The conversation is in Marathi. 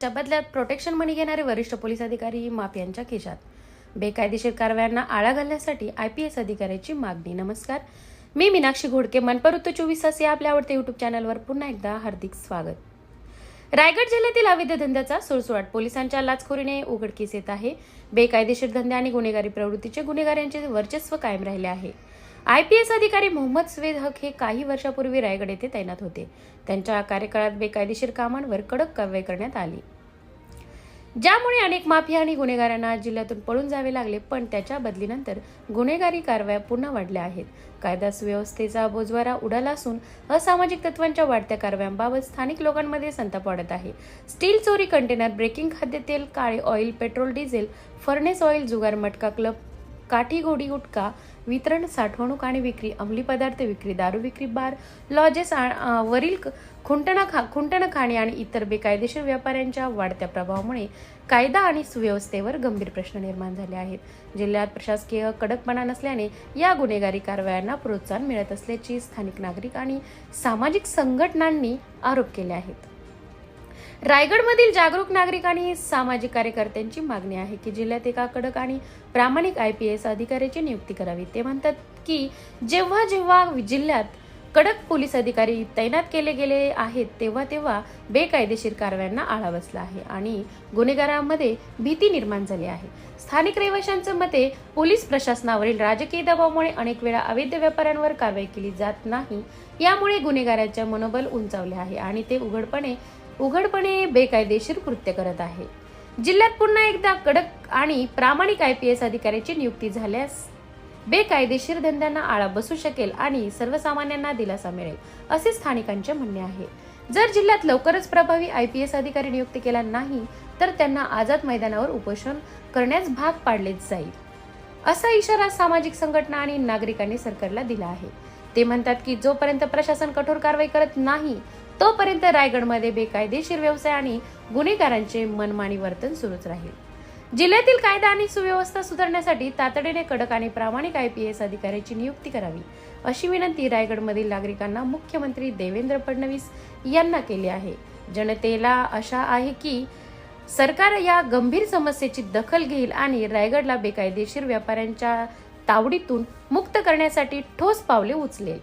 पैशाच्या बदल्यात प्रोटेक्शन मनी घेणारे वरिष्ठ पोलीस अधिकारी माफियांच्या खिशात. बेकायदेशीर कारवायांना आळा घालण्यासाठी आय पी एस अधिकाऱ्याची मागणी. नमस्कार. मी मीनाक्षी घोडके. मनपरुत्त चोवीस तास या आपल्या आवडत्या युट्यूब चॅनलवर पुन्हा एकदा हार्दिक स्वागत. रायगड जिल्ह्यातील अवैध धंद्याचा सुळसुळाट. पोलिसांच्या लाचखोरीने उघडकीस येत आहे. बेकायदेशीर धंदे आणि गुन्हेगारी प्रवृत्तीचे गुन्हेगार यांचे वर्चस्व कायम राहिले आहे. आय पी एस अधिकारी मोहम्मद स्वेद हक हे काही वर्षापूर्वी रायगड येथे तैनात होते. त्यांच्या कार्यकाळात बेकायदेशीर कामांवर कडक कारवाई करण्यात आली. ज्यामुळे अनेक माफिया आणि गुन्हेगारांना जिल्ह्यातून पळून जावे लागले पण त्याच्या बदलीनंतर गुन्हेगारी कारवाया पुन्हा वाढल्या आहेत. कायदा सुव्यवस्थेचा बोजवारा उडाला असून असामाजिक तत्वांच्या वाढत्या कारवायांबाबत स्थानिक लोकांमध्ये संताप वाढत आहे. स्टील चोरी कंटेनर ब्रेकिंग खाद्यतेल काळे oil petrol diesel furnace oil जुगार मटका क्लब काठी घोडी गुटखा वितरण साठवणूक आणि विक्री अंमली पदार्थ विक्री दारू विक्री बार लॉजेस वरील खुंटणा खा खुंटणा खाणे आणि इतर बेकायदेशीर व्यापाऱ्यांच्या वाढत्या प्रभावामुळे कायदा आणि सुव्यवस्थेवर गंभीर प्रश्न निर्माण झाले आहेत. जिल्ह्यात प्रशासकीय कडकपणा नसल्याने या गुन्हेगारी कारवायांना प्रोत्साहन मिळत असल्याची स्थानिक नागरिक आणि सामाजिक संघटनांनी आरोप केले आहेत. रायगडमधील जागरूक नागरिक आणि सामाजिक कार्यकर्त्यांची मागणी आहे की जिल्ह्यात एका कडक आणि प्रामाणिक आय पी एस अधिकाऱ्याची नियुक्ती करावी. ते म्हणतात की जेव्हा जेव्हा जिल्ह्यात कडक पोलीस अधिकारी तैनात केले गेले आहेत तेव्हा तेव्हा बेकायदेशीर कारवायांना आळा बसला आहे आणि गुन्हेगारांमध्ये भीती निर्माण झाली आहे. स्थानिक रहिवाशांचं मते पोलीस प्रशासनावरील राजकीय दबावामुळे अनेक वेळा अवैध व्यापाऱ्यांवर कारवाई केली जात नाही. यामुळे गुन्हेगारांचे मनोबल उंचावले आहे आणि ते उघडपणे उघडपणे बेकायदेशीर कृत्य करत आहे जिल्ह्यात पुन्हा एकदा कडक आणि प्रामाणिक आय पी एस अधिकाऱ्याची नियुक्ती झाल्यास बेकायदेशीर धंद्यांना आळा बसू शकेल आणि सर्वसामान्यांना दिलासा मिळेल असे स्थानिकांचे म्हणणे आहे. जर जिल्ह्यात लवकरच प्रभावी आय पी एस अधिकारी नियुक्त केला नाही तर त्यांना आझाद मैदानावर उपोषण करण्यास भाग पाडलेच जाईल. असा इशारा सामाजिक संघटना आणि नागरिकांनी सरकारला दिला आहे. ते म्हणतात की जोपर्यंत प्रशासन कठोर कारवाई करत नाही तोपर्यंत रायगडमध्ये बेकायदेशीर व्यवसाय आणि गुन्हेगारांचे मनमानी वर्तन सुरूच राहील. जिल्ह्यातील कायदा आणि सुव्यवस्था सुधारण्यासाठी तातडीने कडक आणि प्रामाणिक आय पी एस अधिकाऱ्याची नियुक्ती करावी अशी विनंती रायगडमधील नागरिकांना मुख्यमंत्री देवेंद्र फडणवीस यांना केली आहे. जनतेला आशा आहे की सरकार या गंभीर समस्येची दखल घेईल आणि रायगडला बेकायदेशीर व्यापाऱ्यांच्या तावडीतून मुक्त करण्यासाठी ठोस पावले उचलेल.